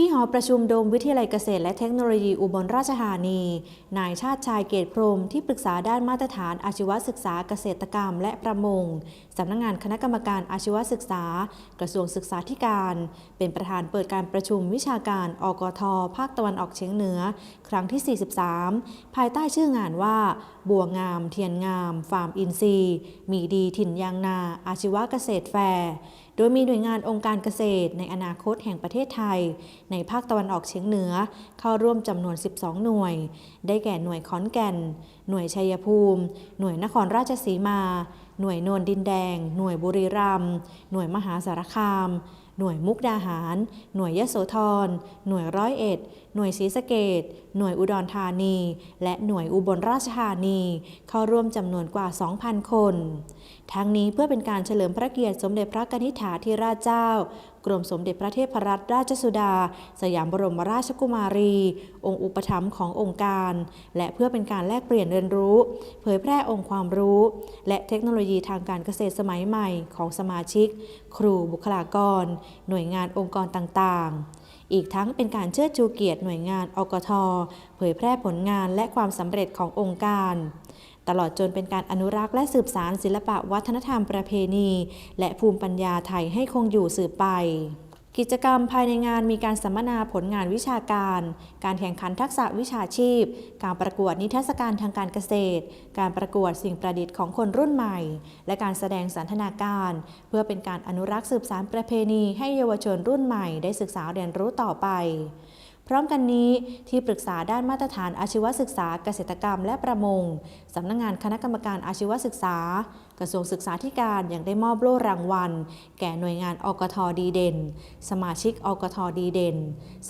ที่หอประชุมโดมวิทยาลัยเกษตรและเทคโนโลยีอุบลราชธานี นายชาติชายเกตพรมที่ปรึกษาด้านมาตรฐานอาชีวศึกษาเกษตรกรรม และประมง สำนักงงานคณะกรรมการอาชีวศึกษา กระทรวงศึกษาธิการ เป็นประธานเปิดการประชุมวิชาการ อกท ภาคตะวันออกเฉียงเหนือ ครั้งที่ 43 ภายใต้ชื่องานว่า บัวงาม เทียนงาม ฟาร์มอินทรีย์ มีดีถิ่นยางนา อาชีวเกษตรแฟร์ โดยมีหน่วยงานองค์การเกษตร ในอนาคตแห่งประเทศไทย ในภาคตะวันออกเฉียงเหนือเข้าร่วมจำนวน 12 หน่วย ได้แก่หน่วยขอนแก่น หน่วยชัยภูมิ หน่วยนครราชสีมา หน่วยนนดินแดง หน่วยบุรีรัมย์หน่วยมหาสารคาม หน่วยมุกดาหาร หน่วยยโสธร หน่วยร้อยเอ็ด หน่วยศรีสะเกดหน่วยอุดรธานี และหน่วยอุบลราชธานี เข้าร่วมจำนวนกว่า 2,000 คน ทั้งนี้เพื่อเป็นการเฉลิมพระเกียรติสมเด็จพระกนิษฐาธิราชเจ้า รมสมเด็จพระเทพรัตนราชสุดา สยามบรมราชกุมารี องค์อุปถัมภ์ขององค์การ และเพื่อเป็นการแลกเปลี่ยนเรียนรู้ เผยแพร่องค์ความรู้ และเทคโนโลยีทางการเกษตรสมัยใหม่ของสมาชิก ครูบุคลากร หน่วยงานองค์กรต่างๆอีกทั้งเป็นการเชิดชูเกียรติหน่วยงานอกท เผยแพร่ผลงานและความสำเร็จขององค์การ ตลอดจนเป็นการอนุรักษ์และสืบสารศิลปะวัฒนธรรมประเพณี และภูมิปัญญาไทยให้คงอยู่สืบไปกิจกรรมภายในงานมีการสัมมนาผลงานวิชาการ การแข่งขันทักษะวิชาชีพ การประกวดนิทรรศการทางการเกษตร การประกวดสิ่งประดิษฐ์ของคนรุ่นใหม่ และการแสดงสันทนาการ เพื่อเป็นการอนุรักษ์สืบสารประเพณีให้เยาวชนรุ่นใหม่ได้ศึกษาเรียนรู้ต่อไป พร้อมกันนี้ที่ปรึกษาด้านมาตรฐานอาชีวศึกษาเกษตรกรรมและประมงสำนักงงานคณะกรรมการอาชีวศึกษา กระทรวงศึกษาธิการยังได้มอบโล่รางวัล แก่หน่วยงานอกทดีเด่น สมาชิกอกทดีเด่น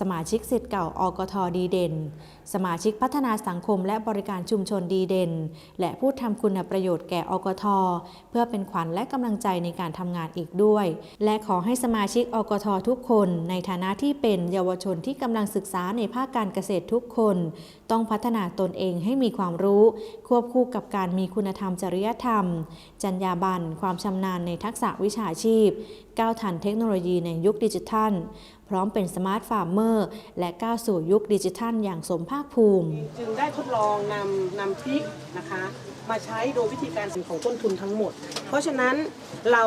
สมาชิกสิทธิ์เก่าอกทดีเด่น สมาชิกพัฒนาสังคมและบริการชุมชนดีเด่น และผู้ทำคุณประโยชน์แก่อกทเพื่อเป็นขวัญและกำลังใจในการทำงานอีกด้วย และขอให้สมาชิกอกททุกคน ในฐานะที่เป็นเยาวชนที่กำลังศึกษาในภาคการเกษตรทุกคน ต้องพัฒนาตนเองให้มีความรู้ ควบคู่กับการมีคุณธรรมจริยธรรม จรรยาบรรณความชำนาญในทักษะวิชาชีพ ก้าวทันเทคโนโลยีในยุคดิจิทัล พร้อมเป็นสมาร์ทฟาร์มเมอร์ และก้าวสู่ยุคดิจิทัล อย่างสมภาคภูมิ จึงได้ทดลองนำนำพริกนะคะ มาใช้โดยวิธีการของต้นทุนทั้งหมด เพราะฉะนั้นเรา